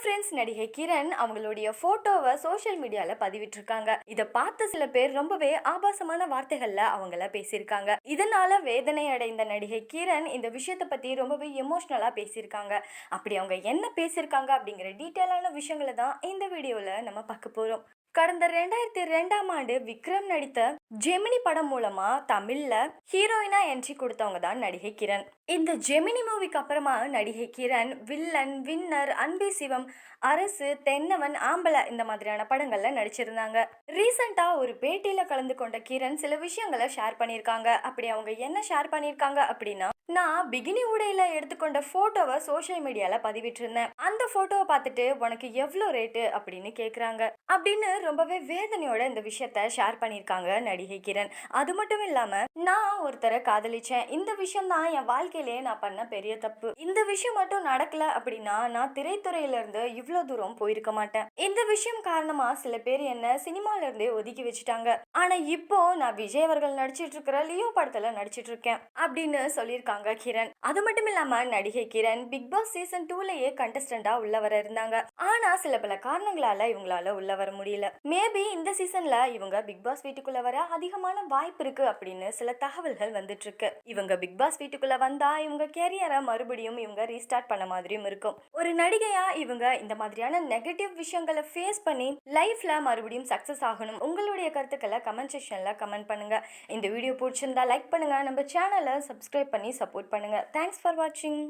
Friends நடிகை கிரண் அவங்களுடைய போட்டோவை சோஷியல் மீடியால பதிவிட்டிருக்காங்க. இதை பார்த்த சில பேர் ரொம்பவே ஆபாசமான வார்த்தைகள்ல அவங்கள பேசியிருக்காங்க. இதனால வேதனை அடைந்த நடிகை கிரண் இந்த விஷயத்தை பத்தி ரொம்பவே எமோஷ்னலா பேசியிருக்காங்க. அப்படி அவங்க என்ன பேசியிருக்காங்க அப்படிங்கிற டீட்டெயிலான விஷயங்களை தான் இந்த வீடியோவில் நம்ம பார்க்க போகிறோம் கடந்த ரெண்டாயிரத்தி ரெண்டாம் ஆண்டு விக்ரம் நடித்த ஜெமினி படம் மூலமா தமிழ்ல ஹீரோயினா என்ட்ரி கொடுத்தவங்க தான் நடிகை கிரண். இந்த ஜெமினி மூவிக்கு அப்புறமா நடிகை கிரண் வில்லன் வின்னர் அன்பி சிவம் அரசு தென்னவன் ஆம்பளை இந்த மாதிரியான படங்கள்ல நடிச்சிருந்தாங்க. ரீசெண்டா ஒரு பேட்டியில கலந்து கொண்ட கிரண் சில விஷயங்களை ஷேர் பண்ணியிருக்காங்க. அப்படி அவங்க என்ன ஷேர் பண்ணியிருக்காங்க அப்படின்னா நான் பிகினி உடையில எடுத்துக்கொண்ட போட்டோவை சோஷியல் மீடியால பதிவிட்டிருந்தேன். அந்த போட்டோவை பார்த்துட்டு உனக்கு எவ்வளோ ரேட்டு அப்படின்னு கேட்குறாங்க அப்படின்னு ரொம்பவே வேதனையோட இந்த விஷயத்த ஷேர் பண்ணியிருக்காங்க நடிகை கிரண். அது மட்டும் இல்லாம நான் ஒருத்தரை காதலிச்சேன். இந்த விஷயம் தான் என் வாழ்க்கையிலேயே நான் பண்ண பெரிய தப்பு. இந்த விஷயம் மட்டும் நடக்கல அப்படின்னா நான் திரைத்துறையில இருந்து இவ்வளோ தூரம் போயிருக்க மாட்டேன். இந்த விஷயம் காரணமா சில பேர் என்ன சினிமால இருந்தே ஒதுக்கி வச்சுட்டாங்க. ஆனா இப்போ நான் விஜய் அவர்கள் நடிச்சிட்டு இருக்கிற லியோ படத்துல நடிச்சிட்டு இருக்கேன் அப்படின்னு சொல்லியிருக்காங்க. கிரண். அது மட்டும் இல்லாம நடிகை கிரண் பிக் பாஸ் சீசன் டூலயே கண்டஸ்டண்டா உள்ள வர இருந்தாங்க. ஆனா சில பல காரணங்களால இவங்களால உள்ள வர முடியல. மேபி இந்த சீசன்ல இவங்க பிக் பாஸ் வீட்டுக்குள்ள வர அதிகமான வாய்ப்பு இருக்கு அப்படின்னு சில தகவல்கள் வந்துட்டு இருக்கு இவங்க பிக் பாஸ் வீட்டுக்குள்ள வந்தா இவங்க கேரியரை மறுபடியும் இவங்க ரீஸ்டார்ட் பண்ண மாதிரியும் இருக்கும். ஒரு நடிகையா இவங்க இந்த மாதிரியான நெகட்டிவ் விஷயங்களை ஃபேஸ் பண்ணி லைஃப்ல மறுபடியும் சக்சஸ் ஆகணும். உங்களுடைய கருத்துக்களை கமெண்ட் செக்ஷன்ல கமெண்ட் பண்ணுங்க. இந்த வீடியோ பிடிச்சிருந்தா லைக் பண்ணுங்க. நம்ம சேனலை சப்ஸ்கிரைப் பண்ணி சப்போர்ட் பண்ணுங்க. தேங்க்ஸ் ஃபார் வாட்சிங்